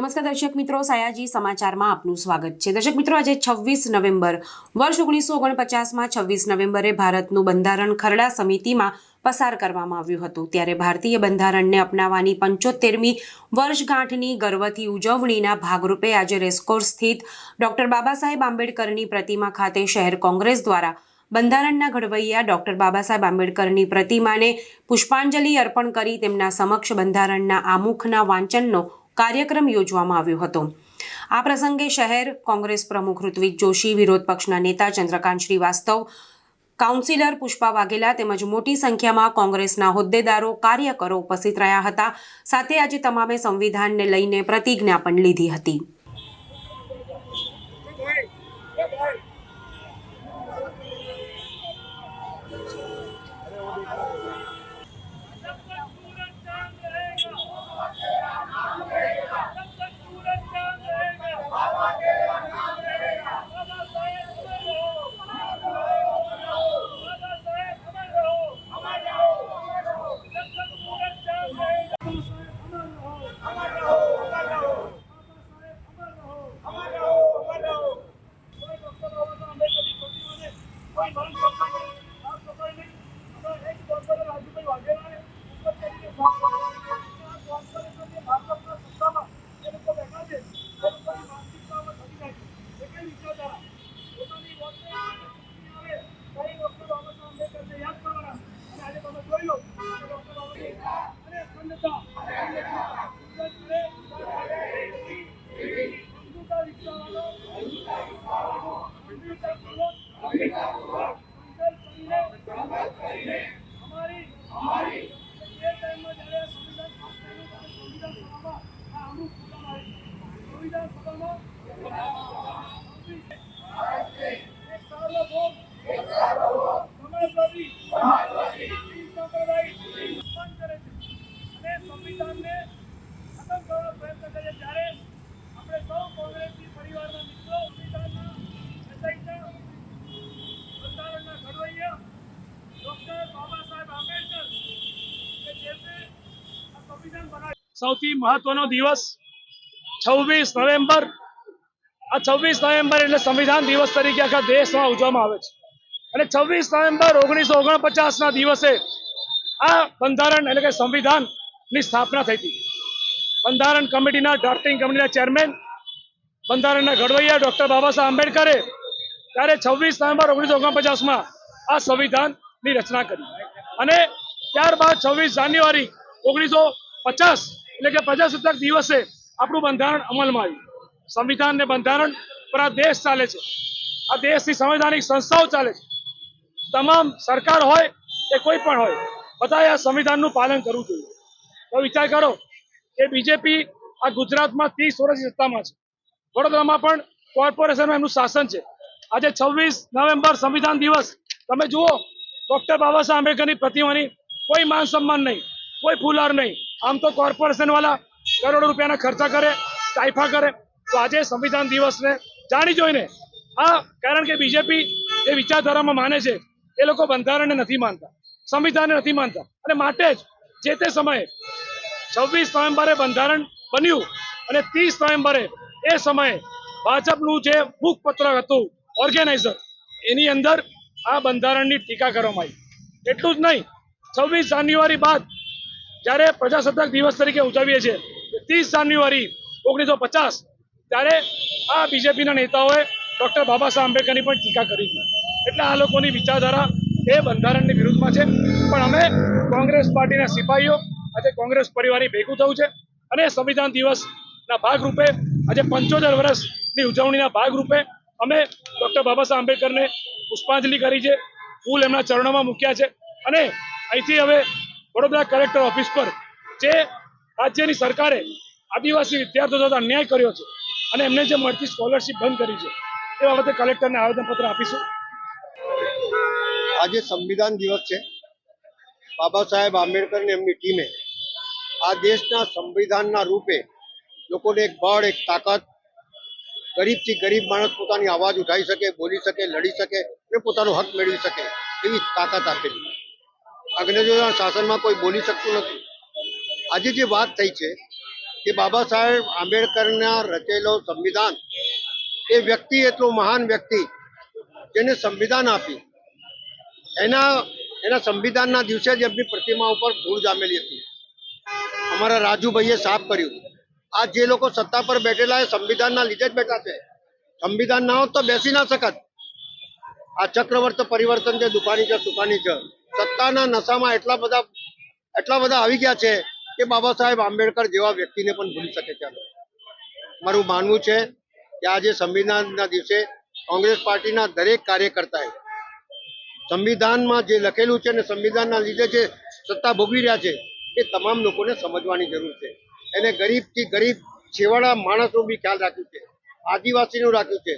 નમસ્કાર દર્શક મિત્રો, સયાજી સમાચારમાં આપનું સ્વાગત છે. દર્શક મિત્રો, આજે છવ્વીસ નવેમ્બર, વર્ષ ઓગણીસો ઓગણપચાસમાં છવ્વીસ નવેમ્બરે ભારતનું બંધારણ ખરડા સમિતિમાં પસાર કરવામાં આવ્યું હતું. ત્યારે ભારતીય બંધારણને અપનાવવાની પંચોતેરમી વર્ષગાંઠની ગર્વથી ઉજવણીના ભાગરૂપે આજે રેસકોર્સ સ્થિત ડોક્ટર બાબા સાહેબ આંબેડકરની પ્રતિમા ખાતે શહેર કોંગ્રેસ દ્વારા બંધારણના ઘડવૈયા ડોક્ટર બાબા સાહેબ આંબેડકરની પ્રતિમાને પુષ્પાંજલિ અર્પણ કરી તેમના સમક્ષ બંધારણના આમુખના વાંચનનો કાર્યક્રમ યોજવામાં આવ્યો હતો. આ પ્રસંગે શહેર કોંગ્રેસ પ્રમુખ ઋત્વિક જોશી, વિરોધ પક્ષના નેતા ચંદ્રકાંત શ્રીવાસ્તવ, કાઉન્સિલર પુષ્પા વાઘેલા તેમજ મોટી સંખ્યામાં કોંગ્રેસના હોદ્દેદારો, કાર્યકરો ઉપસ્થિત રહ્યા હતા. સાથે આજે તમામે સંવિધાનને લઈને પ્રતિજ્ઞા પણ લીધી હતી. સાર્વભૌમ સમાજવાદી સંપ્રદાય સન્માન કરે છે અને સંવિધાનને ખતમ કરવાનો પ્રયત્ન કરે ત્યારે આપણે સૌ કોંગ્રેસી પરિવારના મિત્રો સંવિધાનના રચયિતા બંધારણના ઘડવૈયા ડોક્ટર બાબા સાહેબ આંબેડકર કે જેમને આ સંવિધાન બનાવ્યું સૌથી મહત્વનો દિવસ છવ્વીસ નવેમ્બર. આ છવ્વીસ નવેમ્બર એટલે સંવિધાન દિવસ તરીકે આખા દેશમાં ઉજવવામાં આવે છે. અને છવ્વીસ નવેમ્બર ઓગણીસો ઓગણપચાસના દિવસે આ બંધારણ એટલે કે સંવિધાનની સ્થાપના થઈ હતી. બંધારણ કમિટીના ડ્રાફ્ટિંગ કમિટીના ચેરમેન, બંધારણના ઘડવૈયા ડોક્ટર બાબા સાહેબ આંબેડકરે ત્યારે છવ્વીસ નવેમ્બર ઓગણીસો ઓગણપચાસમાં આ સંવિધાનની રચના કરી. અને ત્યારબાદ છવ્વીસ જાન્યુઆરી ઓગણીસો પચાસ, એટલે કે પ્રજાસત્તાક દિવસે આપણું બંધારણ અમલમાં આવ્યું. સંવિધાન ને બંધારણ પર દેશ ચાલે છે. આ દેશની સંવૈધાનિક સંસ્થાઓ ચાલે છે. તમામ સરકાર હોય કે કોઈ પણ હોય, બધાએ આ સંવિધાનનું પાલન કરવું જોઈએ. તો વિચાર કરો કે બીજેપી આ ગુજરાતમાં ત્રીસ વર્ષની સત્તામાં છે. વડોદરામાં પણ કોર્પોરેશનમાં એમનું શાસન છે. આજે છવ્વીસ નવેમ્બર સંવિધાન દિવસ. તમે જુઓ, ડોક્ટર બાબા સાહેબ આંબેડકરની પ્રતિમાની કોઈ માન સન્માન નહીં. કોઈ ફુલાર નહીં. આમ તો કોર્પોરેશન વાળા કરોડો રૂપિયાના ખર્ચા કરે તાઇફા કરે. તો આજે સંવિધાન દિવસને જાણી જોઈને આ કારણ કે બીજેપી એ વિચારધારામાં માને છે, એ લોકો બંધારણને નથી માનતા, સંવિધાનને નથી માનતા. અને માટે જ જે તે સમયે છવ્વીસ નવેમ્બરે બંધારણ બન્યું અને ત્રીસ નવેમ્બરે એ સમયે ભાજપનું જે મુખપત્ર હતું ઓર્ગેનાઇઝર એની અંદર આ બંધારણની ટીકા કરવામાં આવી. એટલું જ નહીં. છવ્વીસ જાન્યુઆરી બાદ જ્યારે પ્રજાસત્તાક દિવસ તરીકે ઉજવીએ છીએ, ત્રીસ જાન્યુઆરી ઓગણીસો પચાસ, ત્યારે આ બીજેપીના નેતાઓએ ડૉક્ટર બાબા સાહેબ આંબેડકરની પણ ટીકા કરી એટલે આ લોકોની વિચારધારા એ બંધારણની વિરુદ્ધમાં છે. પણ અમે કોંગ્રેસ પાર્ટીના સિપાહીઓ આજે કોંગ્રેસ પરિવારની ભેગું થયું છે અને સંવિધાન દિવસના ભાગરૂપે આજે પંચોતેર વર્ષની ઉજવણીના ભાગરૂપે અમે ડોક્ટર બાબા સાહેબ આંબેડકરને પુષ્પાંજલિ કરી છે. ફૂલ એમના ચરણોમાં મૂક્યા છે. અને અહીંથી હવે વડોદરા કલેક્ટર ઓફિસ પર જે રાજ્યની સરકારે આદિવાસી વિદ્યાર્થીઓ સાથે અન્યાય કર્યો છે અને એમને જે મળતી સ્કોલરશીપ બંધ કરી છે, એ બાબતે કલેક્ટરને આવેદનપત્ર આપીશું. આજે સંવિધાન દિવસ છે. બાબા સાહેબ આંબેડકર અને એમની ટીમે આ દેશના સંવિધાનના રૂપે લોકોને એક બળ, એક તાકાત, ગરીબથી ગરીબ માણસ પોતાની અવાજ ઉઠાવી શકે, બોલી શકે, લડી શકે અને પોતાનો હક મેળવી શકે એવી તાકાત આપેલી અંગ્રેજોના શાસનમાં કોઈ બોલી શકતું નથી. આજે જે વાત થઈ છે કે બાબા સાહેબ આંબેડકરના રચેલો સંવિધાન, એ વ્યક્તિ એટલો મહાન વ્યક્તિ જેને સંવિધાન આપી એના એના સંવિધાનના દિવસે જ એમની પ્રતિમા ઉપર ધૂળ જામેલી હતી. અમારા રાજુભાઈએ સાફ કર્યું. આ જે લોકો સત્તા પર બેઠેલા એ સંવિધાનના લીધે જ બેઠા છે. સંવિધાન ના હોત તો બેસી ના શકત. આ ચક્રવર્ત પરિવર્તન છે દુકાની છે, સુકાની છે સત્તાના નશામાં એટલા બધા એટલા બધા આવી ગયા છે કે બાબા સાહેબ આંબેડકર જેવા વ્યક્તિને પણ ભૂલી શકે છે. મારું માનવું છે કે આજે સંવિધાનના દિવસે કોંગ્રેસ પાર્ટીના દરેક કાર્યકર્તાએ સંવિધાનમાં જે લખેલું છે અને સંવિધાનના લીધે જે સત્તા ભોગવી રહ્યા છે, એ તમામ લોકોને સમજવાની જરૂર છે. એને ગરીબથી ગરીબ છેવાડા માણસનું બી ખ્યાલ રાખ્યું છે, આદિવાસીનું રાખ્યું છે,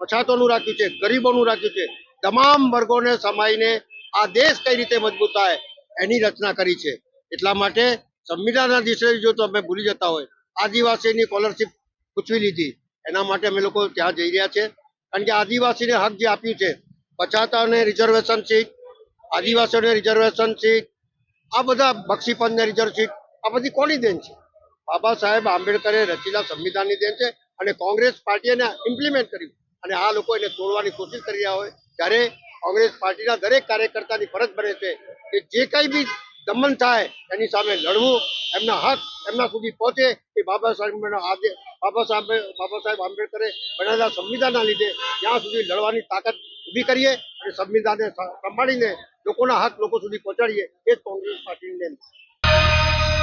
પછાતોનું રાખ્યું છે, ગરીબોનું રાખ્યું છે, તમામ વર્ગોને સમાઈને આ દેશ કઈ રીતે મજબૂત થાય એની રચના કરી છે. એટલા માટે સંવિધાનના દિવસે જો તમે ભૂલી જતા હોય, આદિવાસીની સ્કોલરશીપ પૂછવી લીધી. એના માટે અમે લોકો ત્યાં જઈ રહ્યા છે. કારણ કે આદિવાસીને હક જે આપ્યું છે, પછાતાને રિઝર્વેશન સીટ આદિવાસીઓને રિઝર્વેશન સીટ આ બધા બક્ષીપંચને રિઝર્વ સીટ આ બધી કોની દેન છે? બાબા સાહેબ આંબેડકરે રચેલા સંવિધાનની દેન છે અને કોંગ્રેસ પાર્ટીએ એને ઇમ્પ્લિમેન્ટ કર્યું. અને આ લોકો એને તોડવાની કોશિશ કરી રહ્યા હોય. ત્યારે કોંગ્રેસ પાર્ટીના દરેક કાર્યકર્તાની ફરજ બને છે કે જે કંઈ બી દમન થાય એની સામે લડવું, એમના હક એમના સુધી પહોંચે એ બાબા સાહેબના આજે બાબા સાહેબ બાબા સાહેબ આંબેડકરે બનાવેલા સંવિધાનના લીધે ત્યાં સુધી લડવાની તાકાત ઊભી કરીએ અને સંવિધાનને સંભાળીને લોકોના હક લોકો સુધી પહોંચાડીએ એ જ કોંગ્રેસ પાર્ટીની નેમ